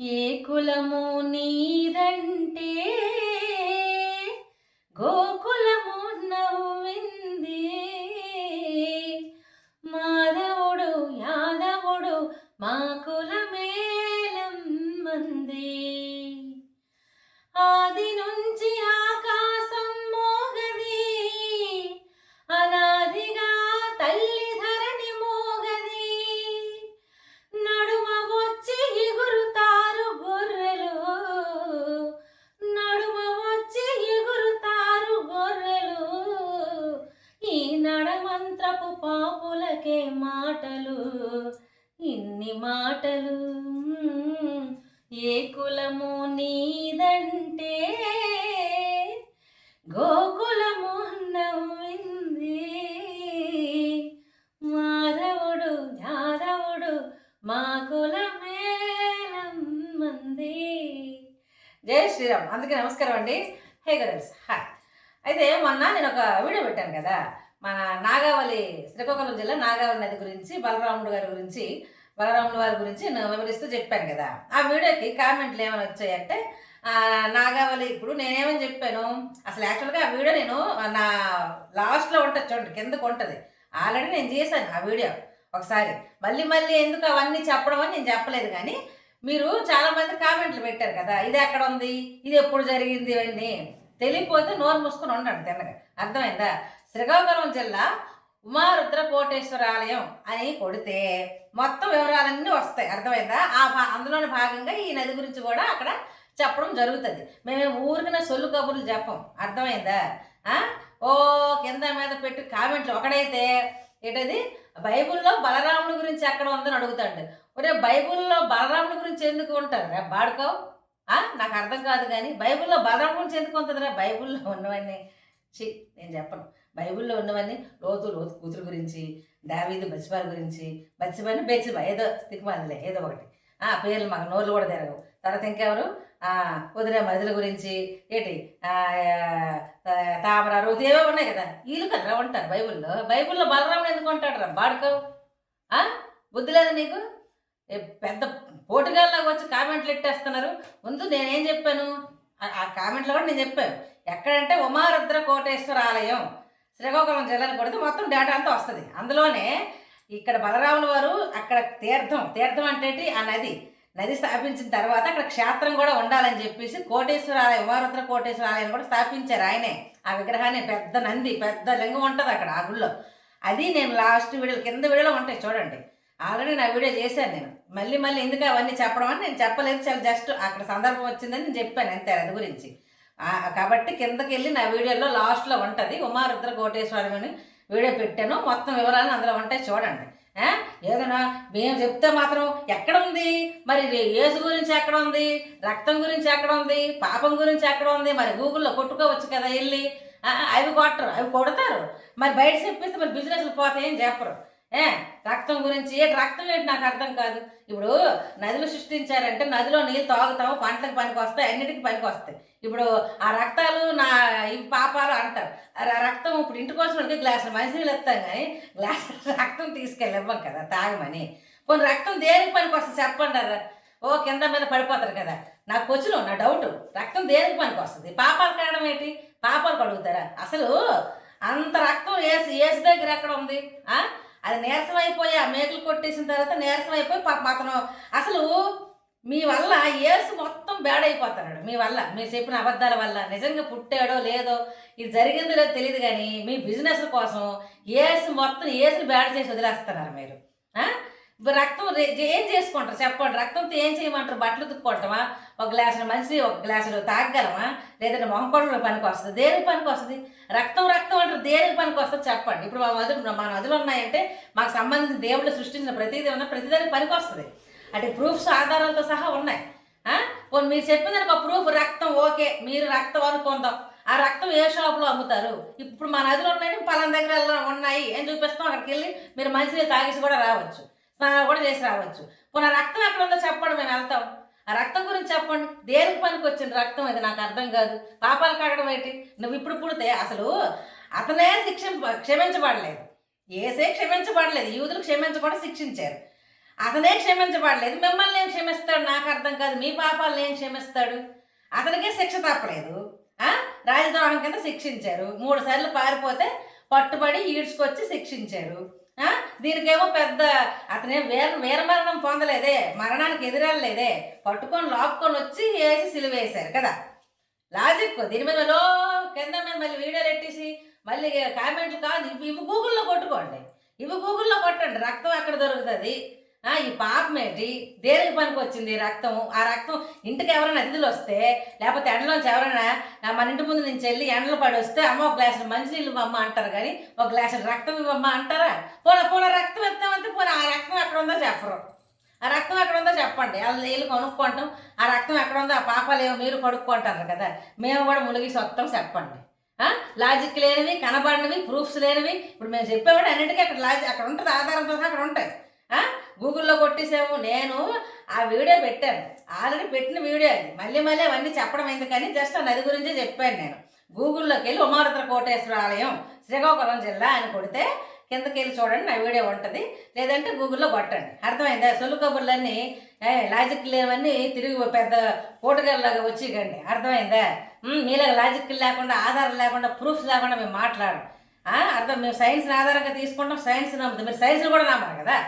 ఏ కులము నీదంటే గోకులము నవ్వింది. మాధవుడు యాదవుడు మా కులమేలం మంది. ఆది నుంచి శ్రీరామ్ అందుకే నమస్కారం అండి. హే గర్ల్స్ హాయ్ అయితే మొన్న నేను ఒక వీడియో పెట్టాను కదా. మన నాగావళి శ్రీకాకుళం జిల్లా నాగావళి నది గురించి బలరాముడు గారి గురించి బలరాముడు వారి గురించి నేను వివరిస్తూ చెప్పాను కదా. ఆ వీడియోకి కామెంట్లు ఏమైనా వచ్చాయంటే నాగావళి ఇప్పుడు నేనేమని చెప్పాను? అసలు యాక్చువల్గా ఆ వీడియో నేను నా లాస్ట్లో ఉంటుంది చూడండి కిందకు ఉంటుంది. ఆల్రెడీ నేను చేశాను ఆ వీడియో. ఒకసారి మళ్ళీ మళ్ళీ ఎందుకు అవన్నీ చెప్పడం అని నేను చెప్పలేదు కానీ మీరు చాలా మంది కామెంట్లు పెట్టారు కదా ఇది ఎక్కడ ఉంది? ఇది ఎప్పుడు జరిగింది ఇవన్నీ? తెలియకపోతే నోరు మూసుకొని ఉండండి తిన్నగా అర్థమైందా? శ్రీకాకుళం జిల్లా ఉమారుద్ర కోటేశ్వర ఆలయం అని కొడితే మొత్తం వివరాలన్నీ వస్తాయి. అర్థమైందా? ఆ భా అందులోని భాగంగా ఈ నది గురించి కూడా అక్కడ చెప్పడం జరుగుతుంది. మేము ఊరికిన సొల్లు కబుర్లు చెప్పం. అర్థమైందా? ఓ కింద మీద పెట్టి కామెంట్లు. ఒకడైతే ఏంటది? బైబిల్లో బలరాముడి గురించి ఎక్కడ ఉందని అడుగుతాడు. ఒరే బైబుల్లో బలరాముడి గురించి ఎందుకు ఉంటారు రా బాడుకో నాకు అర్థం కాదు కానీ బైబిల్లో బలరాముడి గురించి ఎందుకు ఉంటుందిరా? బైబిల్లో ఉన్నవన్నీ. చి నేను చెప్పను. బైబిల్లో ఉన్నవన్నీ లోతు లోతు కూతురు గురించి దావీదు బచ్చిబారి గురించి బచ్చిబారిని బెచ్చిబా ఏదో తిక్కుమాదిలే ఏదో ఒకటి. ఆ పేర్లు మాకు నోళ్ళు కూడా తిరగవు. తర్వాత ఇంకెవరు? కుదిరే మదిల గురించి ఏంటి? తామర రోజు ఏవో ఉన్నాయి కదా. వీళ్ళు కదరా ఉంటారు బైబిల్లో. బైబిల్లో బలరాముడు ఎందుకు ఉంటాడు రా బాడుకో బుద్ధి లేదు నీకు? పెద్ద పోటుగాల్లాగా వచ్చి కామెంట్లు ఎట్టేస్తున్నారు. ముందు నేనేం చెప్పాను? ఆ- కామెంట్లో కూడా నేను చెప్పాను. ఎక్కడంటే ఉమారుద్ర కోటేశ్వర ఆలయం. శ్రీకాకుళం జిల్లాలో కొడితే మొత్తం డేటా అంతా వస్తుంది. అందులోనే ఇక్కడ బలరాముల వారు అక్కడ తీర్థం తీర్థం అంటే ఆ నది. నది స్థాపించిన తర్వాత అక్కడ క్షేత్రం కూడా ఉండాలని చెప్పేసి కోటేశ్వర ఆలయం ఉమారుద్ర కోటేశ్వర ఆలయం కూడా స్థాపించారు ఆయనే. ఆ విగ్రహాన్ని పెద్ద నంది పెద్ద లింగం ఉంటుంది అక్కడ ఆ గుళ్ళో. అది నేను లాస్ట్ వీడియోలు కింద వీడియోలో ఉంటాయి చూడండి. ఆల్రెడీ నా వీడియో చేశాను నేను. మళ్ళీ మళ్ళీ ఎందుకు అవన్నీ చెప్పడం అని నేను చెప్పలేదు. చాలా జస్ట్ అక్కడ సందర్భం వచ్చిందని నేను చెప్పాను అంతే అది గురించి. కాబట్టి కిందకి వెళ్ళి నా వీడియోలో లాస్ట్లో ఉంటుంది. ఉమారుద్ర కోటేశ్వరం అని వీడియో పెట్టాను. మొత్తం వివరాలు అందులో ఉంటాయి చూడండి. ఏదైనా మేము చెప్తే మాత్రం ఎక్కడ ఉంది? మరి యేసు గురించి ఎక్కడ ఉంది? రక్తం గురించి ఎక్కడ ఉంది? పాపం గురించి ఎక్కడ ఉంది? మరి గూగుల్లో కొట్టుకోవచ్చు కదా వెళ్ళి. అవి కొట్టరు అవి కొడతారు. మరి బయట చెప్పేస్తే మరి బిజినెస్లు పోతాయని చెప్పరు. ఏ రక్తం గురించి రక్తం ఏంటి నాకు అర్థం కాదు. ఇప్పుడు నదులు సృష్టించారంటే నదిలో నీళ్ళు తాగుతాము పంటలకు పనికి వస్తాయి అన్నిటికి పనికి వస్తాయి ఇప్పుడు ఆ రక్తాలు నా ఈ పాపాలు అంటారు. ఆ రక్తం ఇప్పుడు ఇంటికి ఉంటే గ్లాసులు మంచినీళ్ళు ఇస్తాం కానీ గ్లాస్ రక్తం తీసుకెళ్ళి ఇవ్వం కదా తాగమని. కొన్ని రక్తం దేనికి పనికి వస్తుంది చెప్పండి అర్రా. ఓ కింద మీద పడిపోతారు కదా. నాకు వచ్చిన నా డౌట్. రక్తం దేనికి పనికి వస్తుంది పాపాలు కావడం ఏంటి? పాపాలు కడుగుతారా? అసలు అంత రక్తం ఏసు ఏసు దగ్గర ఎక్కడ ఉంది? ఆ? అది నీరసం అయిపోయి ఆ మేకలు కొట్టేసిన తర్వాత నీరసం అయిపోయి పాపం అతను అసలు మీ వల్ల ఏసు మొత్తం బేడైపోతున్నాడు మీ వల్ల మీరు చెప్పిన అబద్ధాల వల్ల. నిజంగా పుట్టాడో లేదో ఇది జరిగిందో లేదో తెలియదు కానీ మీ బిజినెస్ కోసం ఏసు మొత్తం ఏసుని బ్యాడ్ చేసి వదిలేస్తున్నారు మీరు. రక్తం ఏం చేసుకుంటారు? చెప్పండి. రక్తంతో ఏం చేయమంటారు? బట్టలు తుక్కోవటమా ఒక గ్లాసులో మంచి ఒక గ్లాసులో తాగగలమా? లేదంటే మొహం కొడుకు పనికి వస్తుంది. దేనికి పనికి వస్తుంది? రక్తం రక్తం ఇప్పుడు దేనికి పనికి వస్తుంది చెప్పండి. ఇప్పుడు మా నదులు మా నదులు ఉన్నాయంటే మాకు సంబంధించిన దేవుళ్ళు సృష్టించిన ప్రతిదీ ఉన్న ప్రతిదానికి పనికి వస్తుంది. అంటే ప్రూఫ్స్ ఆధారాలతో సహా ఉన్నాయి. కొన్ని మీరు చెప్పిందని ఒక ప్రూఫ్ రక్తం ఓకే మీరు రక్తం అనుకుందాం. ఆ రక్తం ఏ షాప్లో అమ్ముతారు? ఇప్పుడు మా నదులు ఉన్నాయంటే పలానా దగ్గర ఉన్నాయి అని చూపిస్తాం. అక్కడికి వెళ్ళి మీరు మంచిగా తాగేసి కూడా రావచ్చు. స్నానం కూడా చేసి రావచ్చు. పోనీ ఆ రక్తం ఎక్కడ ఉందో చెప్పండి మేము వెళ్తాం. ఆ రక్తం గురించి చెప్పండి. దేనికి పనికి వచ్చింది రక్తం? ఇది నాకు అర్థం కాదు. పాపాలు కడగడం ఏంటి? నువ్వు ఇప్పుడు పుడితే అసలు అతనే శిక్ష క్షమించబడలేదు. ఏసే క్షమించబడలేదు. యూదులు క్షమించకుండా శిక్షించారు. అతనే క్షమించబడలేదు. మిమ్మల్ని ఏం క్షమిస్తాడు? నాకు అర్థం కాదు. మీ పాపాలను ఏం క్షమిస్తాడు? అతనికే శిక్ష తప్పలేదు. రాజద్రోహం కింద శిక్షించారు. మూడు సార్లు పారిపోతే పట్టుబడి ఈడ్చుకొచ్చి శిక్షించారు. దీనికేమో పెద్ద అతనే వీర వీరమరణం పొందలేదే. మరణానికి ఎదురెళ్ళలేదే. పట్టుకొని లాక్కొని వచ్చి వేసి సిలువేశారు కదా. లాజిక్. దీని మీద లో కింద మీద మళ్ళీ వీడియోలు ఎట్టేసి మళ్ళీ కామెంట్లు కాదు. ఇవి ఇవి గూగుల్లో కొట్టుకోండి. ఇవి గూగుల్లో కొట్టండి. రక్తం ఎక్కడ దొరుకుతుంది? ఈ పాపం ఏంటి? దేనికి పనికి వచ్చింది ఈ రక్తం ఆ రక్తం ఇంటికి ఎవరైనా అతిథులు వస్తే లేకపోతే ఎండలోంచి ఎవరైనా మన ఇంటి ముందు నుంచి వెళ్ళి ఎండలు పడి వస్తే అమ్మ ఒక గ్లాసు మంచినీళ్ళు అమ్మ అంటారు కానీ ఒక గ్లాసులు రక్తం ఇవ్వమ్మ అంటారా? పోన పోన రక్తం ఇస్తామంటే పోన ఆ రక్తం ఎక్కడ ఉందో చెప్పరు. ఆ రక్తం ఎక్కడ ఉందో చెప్పండి. వాళ్ళు నీళ్ళు కొనుక్కుంటాం. ఆ రక్తం ఎక్కడ ఉందో ఆ పాపాలు ఏమో మీరు కొనుక్కుంటారు కదా. మేము కూడా మునిగి సొత్తం చెప్పండి. లాజిక్ లేనివి కనబడినవి ప్రూఫ్స్ లేనివి. ఇప్పుడు మేము చెప్పేవాడు అన్నిటికీ అక్కడ లాజిక్ అక్కడ ఉంటుంది ఆధారంతో అక్కడ ఉంటాయి గూగుల్లో కొట్టేసాము. నేను ఆ వీడియో పెట్టాను. ఆల్రెడీ పెట్టిన వీడియో అది. మళ్ళీ మళ్ళీ అవన్నీ చెప్పడం ఎందుకని జస్ట్ నది గురించే చెప్పాను నేను. గూగుల్లోకి వెళ్ళి ఉమారుద్ర కోటేశ్వర ఆలయం శ్రీకాకుళం జిల్లా అని కొడితే కిందకి వెళ్ళి చూడండి నా వీడియో ఉంటుంది. లేదంటే గూగుల్లో కొట్టండి. అర్థమైందా? సొల్లు కబుర్లన్నీ లాజిక్ లేవన్నీ తిరిగి పెద్ద పోటుగాళ్ళలాగా వచ్చికండి అర్థమైందా? మీలాగా లాజిక్ లేకుండా ఆధారం లేకుండా ప్రూఫ్స్ లేకుండా మేము మాట్లాడం అర్థం? మేము సైన్స్ని ఆధారంగా తీసుకుంటాం సైన్స్ నమ్ముతాం. మీరు సైన్స్ని కూడా నమ్మరు కదా?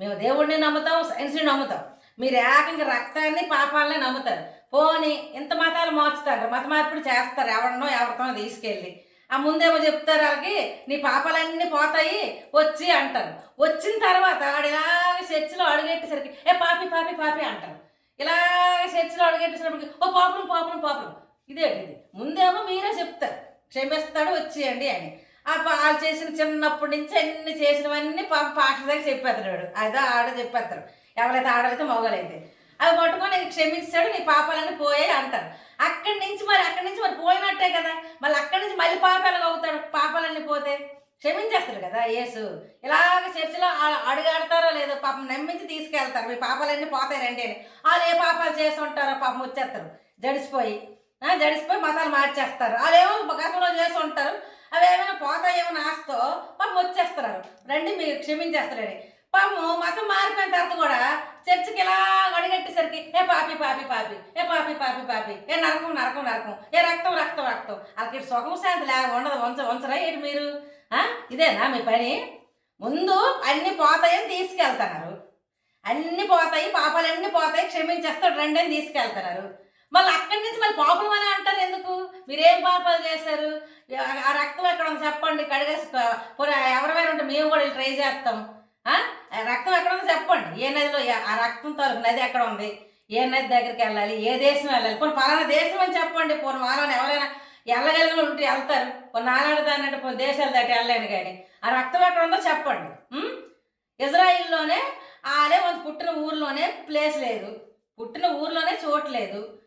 మేము దేవుడిని నమ్ముతాం సైన్స్ని నమ్ముతాం. మీరు ఏకంగా రక్తాన్ని పాపాలని నమ్ముతారు. పోని ఇంత మతాలు మార్చుతారు. మత మార్పుడు చేస్తారు ఎవరినో ఎవరితో తీసుకెళ్ళి. ఆ ముందేమో చెప్తారు వాళ్ళకి నీ పాపాలన్నీ పోతాయి వచ్చి అంటారు. వచ్చిన తర్వాత ఆడు ఇలాగ చర్చిలో అడుగెట్టేసరికి ఏ పాపి పాపి పాపి అంటారు. ఇలాగ చర్చిలో అడుగెట్టేసరికి ఓ పాపం పాపం పాపం. ఇదే ఇది ముందేమో మీరే చెప్తారు. క్షమిస్తాడు వచ్చేయండి అని. ఆ పాలు వాళ్ళు చేసిన చిన్నప్పటి నుంచి అన్ని చేసినవన్నీ పాప పాటల దగ్గర చెప్పేస్తాడు అదే ఆడ చెప్పేస్తారు ఎవరైతే ఆడలైతే మొగలైతే అవి పట్టుకొని క్షమించాడు నీ పాపాలన్నీ పోయాయి అంటారు. అక్కడి నుంచి మరి అక్కడి నుంచి మరి పోయినట్టే కదా. మళ్ళీ అక్కడి నుంచి మళ్ళీ పాపాలు అవుతాడు పాపాలన్నీ పోతే క్షమించేస్తారు కదా యేసు. ఇలాగ చర్చిలో ఆ- అడుగాడతారో లేదో పాపం నమ్మించి తీసుకెళ్తారు. మీ పాపాలన్నీ పోతాయి రండి అని. వాళ్ళు ఏ పాపాలు చేస్తుంటారో పాపం వచ్చేస్తారు. జడిసిపోయి జడిసిపోయి మతాలు మార్చేస్తారు. వాళ్ళేమో గతంలో చేసి ఉంటారు అవి ఏమైనా పోతాయేమో ఆస్తో పాపం వచ్చేస్తారు రండి మీరు క్షమించేస్తారని. పాపం మతం మారిపోయిన తర్వాత కూడా చర్చికి ఇలా అడిగట్టేసరికి ఏ పాపి పాపి పాపి ఏ పాపి పాపి పాపి ఏ నరకం నరకం నరకం ఏ రక్తం రక్తం రక్తం వాళ్ళకి సుఖం శాంతి లేక ఉండదు వంచ వంచరా ఏంటి మీరు? ఇదేనా మీ పని? ముందు అన్ని పోతాయని తీసుకెళ్తున్నారు. అన్ని పోతాయి పాపాలన్నీ పోతాయి క్షమించేస్తాడు రండి అని తీసుకెళ్తున్నారు. మళ్ళీ అక్కడి నుంచి మళ్ళీ పాపం అని అంటారు ఎందుకు? మీరేం పాపాలు చేశారు? ఆ- రక్తం ఎక్కడ ఉంది చెప్పండి కడిగేసి పోనీ ఎవరివైనా ఉంటే మేము కూడా ట్రై చేస్తాం. రక్తం ఎక్కడ ఉందో చెప్పండి. ఏ నదిలో ఆ రక్తం తాలూకు నది ఎక్కడ ఉంది? ఏ నది దగ్గరికి వెళ్ళాలి? ఏ దేశం వెళ్ళాలి? పోనీ పలానా దేశం అని చెప్పండి. పోనీ వాళ్ళని ఎవరైనా వెళ్ళగలిగిన ఉంటే వెళ్తారు. కొన్ని నానాడు అంటే పోనీ దేశాలు దాటి వెళ్ళలేను కానీ. ఆ రక్తం ఎక్కడ ఉందో చెప్పండి. ఇజ్రాయిల్లోనే ఆలే వాళ్ళు పుట్టిన ఊర్లోనే ప్లేస్ లేదు. పుట్టిన ఊర్లోనే చోటు లేదు.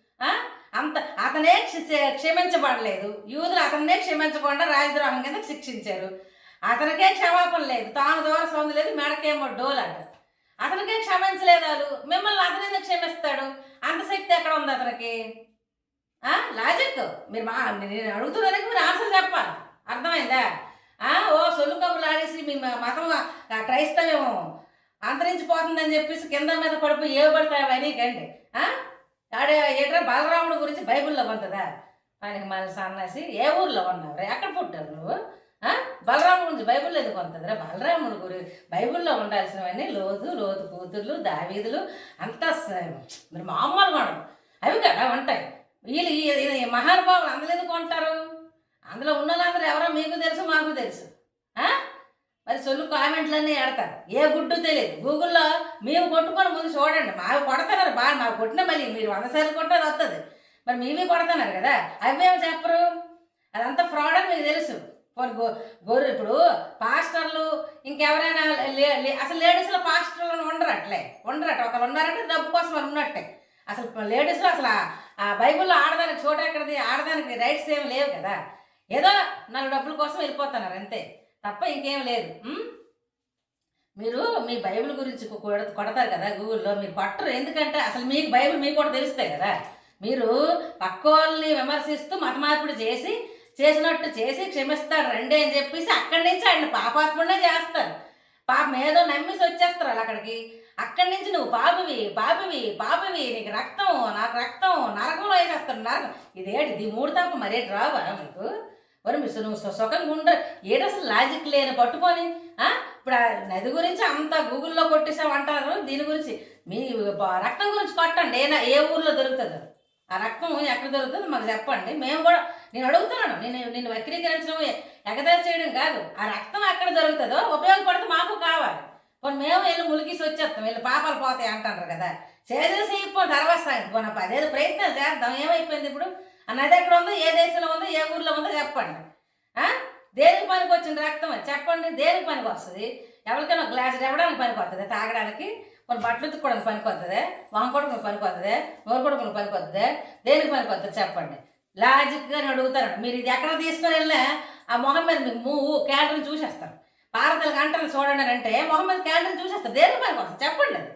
అంత అతనే క్షి- క్షమించబడలేదు. యూదులు అతన్నే క్షమించకుండా రాజద్రోహం కింద శిక్షించారు. అతనికే క్షమాపణ లేదు. తాను దూర సొంది లేదు మెడకేమో డోల్ అంటారు. అతనికే క్షమించలేదు వాళ్ళు మిమ్మల్ని అతని ఎందుకు క్షమిస్తాడు? అంత శక్తి ఎక్కడ ఉంది అతనికి? లాజిక్? మీరు మా నేను అడుగుతున్నందుకు మీరు ఆన్సర్ చెప్పాలి. అర్థమైందా? ఆ? ఓ సొల్లు కబుర్లు ఆడేసి మీ మతం ఆ, క్రైస్తవ్యం అంతరించిపోతుందని చెప్పేసి కింద మీద పడిపోయి ఏవి పడతాయి కండి ఆడే ఏట్రా బలరాముడు గురించి బైబిల్లో పొందదా ఆయనకి మళ్ళీ సన్నాసి ఏ ఊర్లో ఉన్నావు ఎక్కడ పుట్టావు నువ్వు? బలరాముడు గురించి బైబిల్లో ఎందుకు ఉంటుందిరా బలరాముడు గురి బైబిల్లో ఉండాల్సినవన్నీ లోతు లోతు కూతుర్లు దావీదులు అంతా మరి మామూలుగా ఉండవు అవి కదా ఉంటాయి. వీళ్ళు ఈ- ఈ- మహానుభావులు అందులో ఎందుకు ఉంటారు? అందులో ఉన్న వాళ్ళందరూ ఎవరో మీకు తెలుసు మాకు తెలుసు. మరి సొల్లు కామెంట్లన్నీ ఎడతారు ఏ గుడ్డు తెలియదు. గూగుల్లో మేము కొట్టుకొని ముందు చూడండి. మావి కొడతారు బాగా మాకు కొట్టిన మళ్ళీ మీరు వంద సార్లు కొట్టారు వస్తుంది మరి మేమే కొడుతున్నారు కదా? అవేమో చెప్పరు? అదంతా ఫ్రాడ్ అని మీకు తెలుసు. పోనీ గో గొర్రె ఇప్పుడు పాస్టర్లు ఇంకెవరైనా లే- అసలు లేడీస్లో పాస్టర్లు ఉండరు అట్లే ఉండరట ఒకరు ఉన్నారంటే డబ్బు కోసం వాళ్ళు ఉన్నట్టే. అసలు లేడీస్లో అసలు ఆ- బైబిల్లో ఆడదానికి చోట ఎక్కడిది? ఆడదానికి రైట్స్ ఏమి లేవు కదా. ఏదో నాలుగు డబ్బుల కోసం వెళ్ళిపోతున్నారు అంతే. తప్ప ఇంకేం లేదు. మీరు మీ బైబిల్ గురించి కొడ- కొడతారు కదా గూగుల్లో మీరు కొట్టరు. ఎందుకంటే అసలు మీకు బైబిల్ మీకు కూడా తెలుస్తాయి కదా. మీరు పక్క వాళ్ళని విమర్శిస్తూ మతమార్పిడి చేసి చేసినట్టు చేసి క్షమిస్తాడు రండి అని చెప్పేసి అక్కడి నుంచి ఆయన పాపాత్ముడే చేస్తారు పాపం ఏదో నమ్మేసి వచ్చేస్తారు వాళ్ళు అక్కడికి. అక్కడి నుంచి నువ్వు బాబువి బాబువి బాబువి నీకు రక్తం నాకు రక్తం నరకంలో వేసేస్తాడు నరకం. ఇదేటి ఇది మూడు తప్ప మరేటి రావా మీకు మరి మీరు నువ్వు సు- సుఖంగా ఉండ ఏడు అసలు లాజిక్ లేని పట్టుకొని ఇప్పుడు నది గురించి అంతా గూగుల్లో కొట్టేసామంటారు దీని గురించి. మీ రక్తం గురించి కొట్టండి ఏ ఏ ఊర్లో దొరుకుతుందో. ఆ రక్తం ఎక్కడ దొరుకుతుందో మాకు చెప్పండి. మేము కూడా నేను అడుగుతున్నాను. నేను నిన్ను వక్రీకరించడం ఎగదారి చేయడం కాదు. ఆ రక్తం ఎక్కడ దొరుకుతుందో ఉపయోగపడితే మాకు కావాలి. కొన్ని మేము వెళ్ళి ములిగిసి వచ్చేస్తాం. వీళ్ళు పాపాలు పోతాయి అంటారు కదా. చేసేసి ఇప్పుడు తర్వాత సంగతి పోనీ ప్రయత్నాలు చేద్దాం. ఏమైపోయింది ఇప్పుడు? అన్నది ఎక్కడ ఉందో ఏ దేశంలో ఉందో ఏ ఊర్లో ఉందో చెప్పండి. దేనికి పనికి వచ్చిన రక్తం? చెప్పండి. దేనికి పనికి వస్తుంది ఎవరికైనా గ్లాస్ ఎవడానికి పనికి వస్తుంది తాగడానికి? కొన్ని బట్టలు ఉతుక్కోవడానికి పనికి వస్తుంది మొహం కొడుకుని పనికి వస్తుంది నోరు కూడా పనికి వస్తుంది దేనికి పనికొస్తుంది చెప్పండి. లాజిక్గా నేను అడుగుతాను మీరు ఇది ఎక్కడ తీసుకొని వెళ్ళినా ఆ మొహం మీద మీకు మూవు క్యాలరీని చూసేస్తారు. భారతీయ గంటలు చూడండి అంటే మొహం మీద క్యాలరీని చూసేస్తారు. దేనికి పనికొస్తుంది చెప్పండి అది.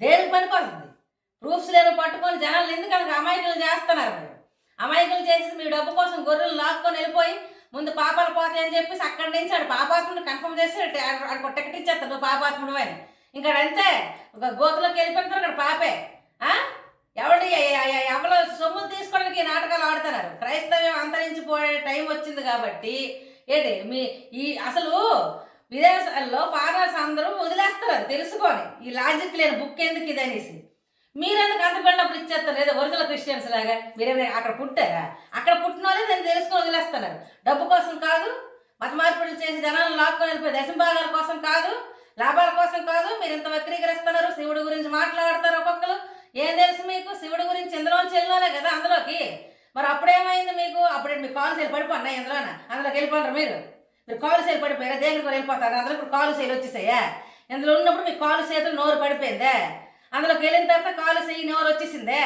దేనికి పనికొస్తుంది ప్రూఫ్స్ లేని పట్టుకొని జనాలు ఎందుకు అంత అమాయకులు చేస్తున్నారు మీరు? అమాయకులు చేసి మీ డబ్బు కోసం గొర్రెలు లాక్కొని వెళ్ళిపోయి ముందు పాపాలు పోతాయని చెప్పేసి అక్కడి నుంచి ఆడు పాపాత్ముడు కన్ఫర్మ్ చేసి ఆడు టికెట్ ఇచ్చేస్తాడు పాపాత్ముడు అని ఇంకా అంతే ఒక గోతులోకి వెళ్ళిపోయిన ఇక్కడ పాపే ఎవడి ఎవరు సొమ్ములు తీసుకోవడానికి నాటకాలు ఆడుతున్నారు. క్రైస్తవ్యం అంతరించిపోయే టైం వచ్చింది కాబట్టి ఏంటి? మీ ఈ అసలు విదేశాల్లో ఫాదర్స్ అందరూ వదిలేస్తారు అది తెలుసుకొని. ఈ లాజిక్ లేని బుక్ ఎందుకు ఇది అనేసి. మీరెందుకు అంత బిల్డప్లు ఇచ్చేస్తారు? లేదా ఒరిజినల్ క్రిస్టియన్స్ లాగా? మీరేమైనా అక్కడ పుట్టారా? అక్కడ పుట్టిన వాళ్ళే దాన్ని తెలుసుకొని వదిలేస్తున్నారు. డబ్బు కోసం కాదు మత మార్పిడులు చేసి జనాలను లాక్కొని వెళ్ళిపోయి దశంభాగాల కోసం కాదు లాభాల కోసం కాదు మీరు ఇంత వక్రీకరిస్తున్నారు శివుడి గురించి మాట్లాడతారు ఒక్కొక్కరు. ఏం తెలుసు మీకు? శివుడి గురించి ఇందులోంచి వెళ్ళాలే కదా అందులోకి. మరి అప్పుడేమైంది మీకు? అప్పుడు మీ కాలు సేలు పడిపోన్నాయి ఇందులోన. అందులోకి వెళ్ళిపోతారు మీరు. మీరు కాలు సేలు పడిపోయారా? దేనికి కూడా వెళ్ళిపోతారు? అందులో ఇప్పుడు కాలు సేలు వచ్చేసాయా? ఇందులో ఉన్నప్పుడు మీ కాలు చేతులు నోరు పడిపోయిందే? అందులోకి వెళ్ళిన తర్వాత కాలు చెయ్యి నోరు వచ్చేసిందే?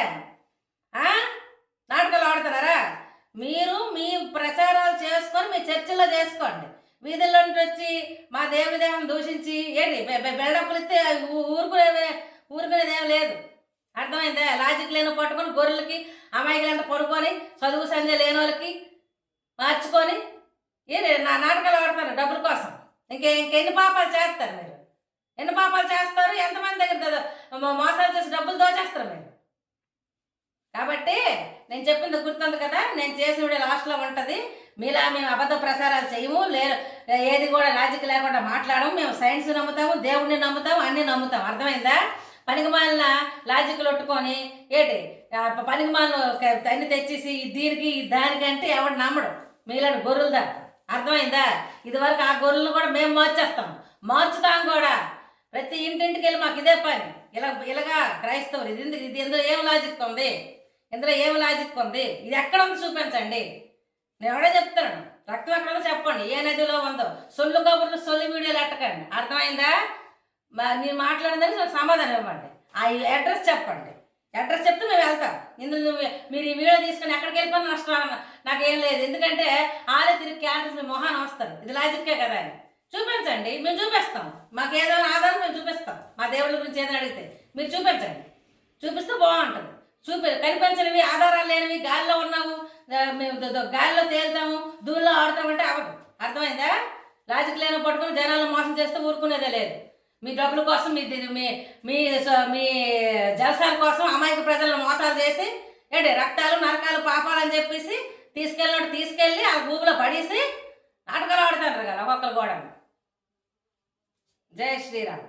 నాటకాలు ఆడుతున్నారా? మీరు మీ ప్రచారాలు చేసుకొని మీ చర్చల్లో చేసుకోండి. వీధుల్లో నుండి వచ్చి మా దేవుడి దేహం దూషించి ఏంటి బె- ఇస్తే ఊరుకునే ఊరుకునేది ఏం లేదు. అర్థమైందా? లాజిక్ లేని పట్టుకొని గొర్రెలకి అమాయకులంతా పడుకొని చదువు సంధ్య లేని వాళ్ళకి మార్చుకొని ఏంటి నా నాటకాలు ఆడతారు డబ్బుల కోసం. ఇంకే ఇంకెన్ని పాపాలు చేస్తారు మీరు? ఎన్ని పాపాలు చేస్తారు? ఎంతమంది దగ్గర మోసాలు చేసి డబ్బులు దోచేస్తారు మీరు? కాబట్టి నేను చెప్పింది గుర్తుంది కదా? నేను చేసిన వీడియో లాస్ట్లో ఉంటుంది. మీలా మేము అబద్ధ ప్రసారాలు చేయము లే ఏది కూడా లాజిక్ లేకుండా మాట్లాడము. మేము సైన్స్ నమ్ముతాము దేవుడిని నమ్ముతాము అన్నీ నమ్ముతాం అర్థమైందా? పనికిమాలిన లాజిక్లు ఒట్టుకొని ఏంటి? పనికిమాలను అన్ని తెచ్చేసి ఈ దీనికి ఈ దానికంటే ఎవడు నమ్మడు. మీలాంటి గొర్రెలు దా అర్థమైందా? ఇదివరకు ఆ గొర్రెలను కూడా మేము మార్చేస్తాం. మార్చుతాం కూడా. ప్రతి ఇంటింటికి వెళ్ళి మాకు ఇదే పని. ఇలా ఇలాగా క్రైస్తవులు ఇది ఎందుకు- ఇది ఇందులో ఏం లాజిక్ ఉంది? ఇందులో ఏం లాజిక్ ఉంది? ఇది ఎక్కడ ఉంది చూపించండి. నేను ఎవడో చెప్తాను రక్తం ఎక్కడ చెప్పండి. ఏ నదిలో ఉందో. సొల్లు కబుర్లు సొల్లు వీడియోలు ఎట్టకండి అర్థమైందా? మా- నేను మాట్లాడదని నాకు సమాధానం ఇవ్వండి. ఆ అడ్రస్ చెప్పండి. అడ్రస్ చెప్తే మేము వెళ్తాం. ఇందులో నువ్వు మీరు ఈ వీడియో తీసుకుని ఎక్కడికి వెళ్ళిపోయిన నష్టం నాకేం లేదు. ఎందుకంటే ఆలే తిరిగి క్యాన్సర్ మీ మొహాన్ని వస్తారు ఇది లాజిక్కే కదా అని. చూపించండి. మేము చూపిస్తాం. మాకు ఏదైనా ఆధారం మేము చూపిస్తాం. మా దేవుళ్ళ గురించి ఏదైనా అడిగితే మీరు చూపించండి. చూపిస్తే బాగుంటుంది. చూపి కనిపించనివి ఆధారాలు లేనివి గాలిలో ఉన్నాము మేము గాలిలో తేలుతాము దూరంలో ఆడతామంటే అవ్వదు. అర్థమైందా? లాజిక్ లేని పట్టుకుని జనాలను మోసం చేస్తే ఊరుకునేదే లేదు. మీ డబ్బుల కోసం మీ మీ మీ మీ జలసాల కోసం అమాయక ప్రజలను మోసాలు చేసి ఏంటి రక్తాలు నరకాలు పాపాలు అని చెప్పేసి తీసుకెళ్ళినట్టు తీసుకెళ్ళి ఆ భూమిలో పడేసి నాటకాలు ఆడుతారు కదా ఒక్కొక్కరు కూడా జై శ్రీరామ్.